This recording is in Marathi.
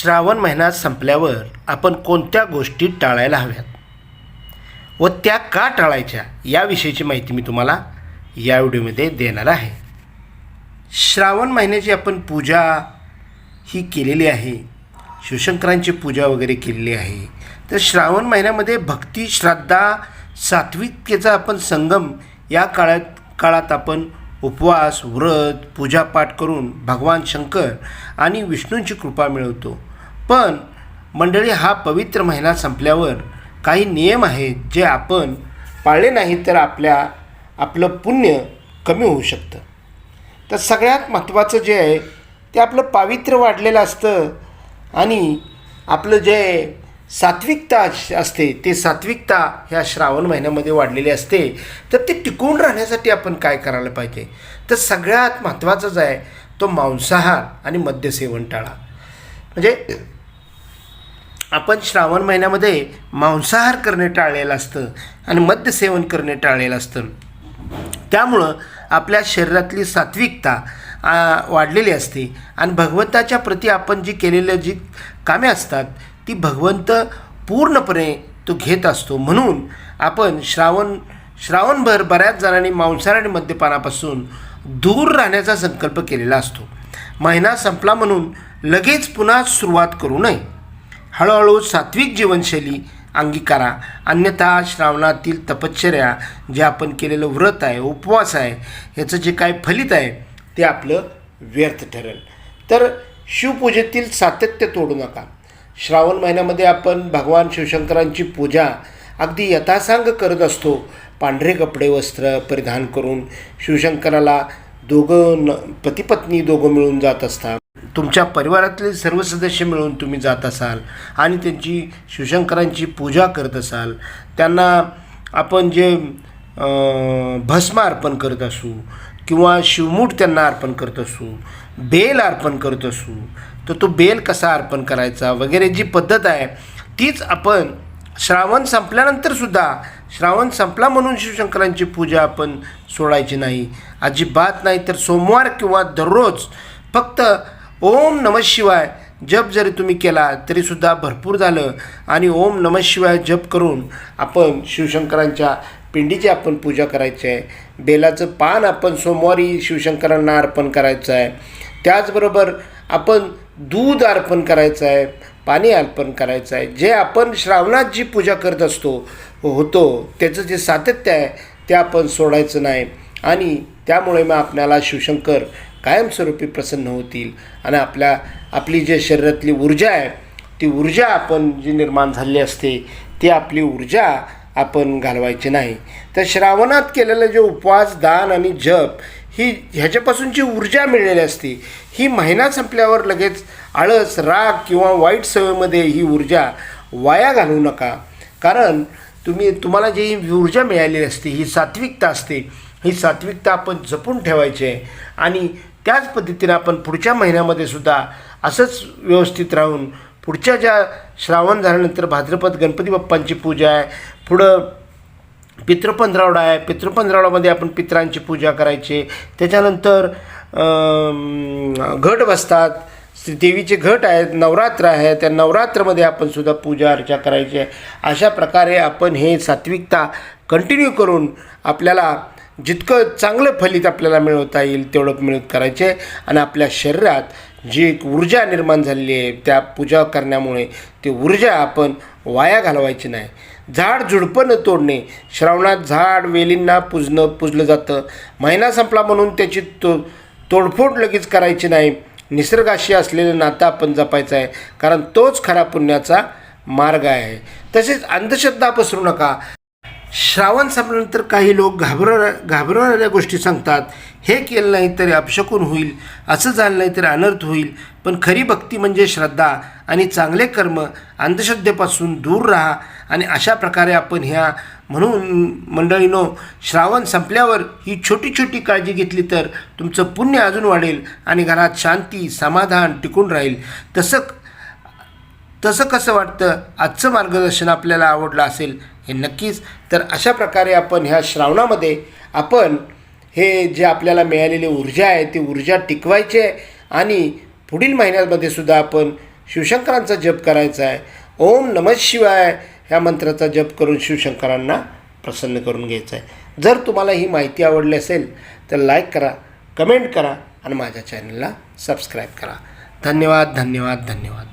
श्रावण महिना संपल्यावर आपण कोणत्या गोष्टी टाळायला हव्यात? व त्या का टाळायच्या याविषयीची माहिती मी तुम्हाला या व्हिडिओमध्ये देणार आहे. श्रावण महिन्याची आपण पूजा ही केलेली आहे. शिवशंकरांची पूजा वगैरे केलेली आहे. तर श्रावण महिन्यामध्ये भक्ती श्रद्धा सात्विकतेचा आपण संगम या काळात काळात आपण उपवास व्रत पूजापाठ करून भगवान शंकर आणि विष्णूंची कृपा मिळवतो. पण मंडळी हा पवित्र महिना संपल्यावर काही नियम आहेत जे आपण पाळले नाही तर आपल्या आपलं पुण्य कमी होऊ शकतं. तर सगळ्यात महत्त्वाचं जे आहे ते आपलं पावित्र्य वाढलेलं असतं आणि आपलं जे सात्विकता असते ते सात्विकता ह्या श्रावण महिन्यामध्ये वाढलेली असते. तर ते टिकून राहण्यासाठी आपण काय करायला पाहिजे? तर सगळ्यात महत्त्वाचंच आहे तो मांसाहार आणि मद्यसेवन टाळा. म्हणजे आपण श्रावण महिन्यामध्ये मांसाहार करणे टाळलेलं असतं आणि मद्यसेवन करणे टाळलेलं असतं. त्यामुळं आपल्या शरीरातली सात्विकता वाढलेली असते. आणि भगवंताच्या प्रती आपण जी केलेली जी कामे असतात ती भगवंत पूर्णपणे तो घेत असतो. म्हणून आपण श्रावण श्रावणभर बऱ्याच जणांनी मांसाहार आणि मद्यपानापासून दूर राहण्याचा संकल्प केलेला असतो. महिना संपला म्हणून लगेच पुन्हा सुरुवात करू नये. हळूहळू सात्विक जीवनशैली अंगीकारा. अन्यथा श्रावणातील तपश्चर्या जे आपण केलेलं व्रत आहे उपवास आहे ह्याचं जे काय फलित आहे ते आपलं व्यर्थ ठरेल. तर शिवपूजेतील सातत्य तोडू नका. श्रावण महिन्यामध्ये आपण भगवान शिवशंकरांची पूजा अगदी यथासांग करत असतो. पांढरे कपडे वस्त्र परिधान करून शिवशंकराला दोघं न पतीपत्नी दोघं मिळून जात असतात. तुमच्या परिवारातले सर्व सदस्य मिळून तुम्ही जात असाल आणि त्यांची शिवशंकरांची पूजा करत असाल त्यांना आपण जे भस्म अर्पण करत असू किंवा शिवमूठ त्यांना अर्पण करत असू बेल अर्पण करत असू तर तो बेल कसा अर्पण करायचा वगैरे जी पद्धत आहे तीच आपण श्रावण संपल्यानंतर सुद्धा श्रावण संपला म्हणून शिवशंकरांची पूजा आपण सोडायची नाही. अजिबात नाही तर सोमवार किंवा दररोज फक्त ओम नमः शिवाय जप जरी तुम्ही केला तरीसुद्धा भरपूर झालं. आणि ओम नमः शिवाय जप करून आपण शिवशंकरांच्या पिंडीची आपण पूजा करायची आहे. बेलाचं पान आपण सोमवारी शिवशंकरांना अर्पण करायचं आहे. त्याचबरोबर आपण दूध अर्पण करायचं आहे पाणी अर्पण करायचं आहे. जे आपण श्रावणात जी पूजा करत असतो होतो त्याचं जे सातत्य आहे ते आपण सोडायचं नाही. आणि त्यामुळे मग आपल्याला शिवशंकर कायमस्वरूपी प्रसन्न होतील. आणि आपल्या आपली जे शरीरातली ऊर्जा आहे ती ऊर्जा आपण जी निर्माण झालेली असते ती आपली ऊर्जा आपण घालवायची नाही. तर श्रावणात केलेलं जे उपवास दान आणि जप ही ह्याच्यापासून जी ऊर्जा मिळलेली असते. ही महिना संपल्यावर लगेच आळस राग किंवा वाईट सवयीमध्ये ही ऊर्जा वाया घालवू नका. कारण तुम्ही तुम्हाला जी ऊर्जा मिळालेली असते ही सात्विकता असते. ही सात्विकता आपण जपून ठेवायची आहे. आणि त्याच पद्धतीनं आपण पुढच्या महिन्यामध्ये सुद्धा असंच व्यवस्थित राहून पुढच्या ज्या श्रावण झाल्यानंतर भाद्रपद गणपती बाप्पांची पूजा आहे पुढं पितृपंधरावडा आहे पितृपंधरावडामध्ये आपण पितरांची पूजा करायची. त्याच्यानंतर घट बसतात. देवीचे घट आहेत नवरात्र आहे त्या नवरात्रमध्ये आपण सुद्धा पूजा अर्चा करायची आहे. अशा प्रकारे आपण हे सात्विकता कंटिन्यू करून आपल्याला जितकं चांगलं फलित आपल्याला मिळवता येईल तेवढं मिळत करायचे. आणि आपल्या शरीरात जी एक ऊर्जा निर्माण झालेली आहे त्या पूजा करण्यामुळे ती ऊर्जा आपण वाया घालवायची नाही. झाड झुडपं तोडणे श्रावणात झाड वेलींना पूजणं पुजलं जातं. महिना संपला म्हणून त्याची तो तोडफोड लगेच करायची नाही. निसर्गाशी असलेलं नातं आपण जपायचं आहे कारण तोच खरा पुण्याचा मार्ग आहे. तसेच अंधश्रद्धा पसरू नका. श्रावण संपल्यानंतर काही लोक घाबर घाबरवणाऱ्या गोष्टी सांगतात. हे केलं नाही तरी अपशकून होईल असं झालं नाही तरी अनर्थ होईल. पण खरी भक्ती म्हणजे श्रद्धा आणि चांगले कर्म अंधश्रद्धेपासून दूर राहा आणि अशा प्रकारे आपण ह्या म्हणून मंडळीनो श्रावण संपल्यावर ही छोटी छोटी काळजी घेतली तर तुमचं पुण्य अजून वाढेल आणि घरात शांती समाधान टिकून राहील. तसं तसं कसं वाटतं? आजचं मार्गदर्शन आपल्याला आवडलं असेल हे नक्कीच. तर अशा प्रकारे आपण ह्या श्रावणामध्ये आपण हे जे आपल्याला मिळालेली ऊर्जा आहे ती ऊर्जा टिकवायची आहे आणि पुढील महिन्यामध्ये सुद्धा आपण शिवशंकरांचा जप करायचा आहे. ओम नमः शिवाय ह्या मंत्राचा जप करून शिवशंकरांना प्रसन्न करून घ्यायचं आहे. जर तुम्हाला ही माहिती आवडली असेल तर लाईक करा कमेंट करा आणि माझ्या चॅनलला सबस्क्राईब करा. धन्यवाद धन्यवाद धन्यवाद.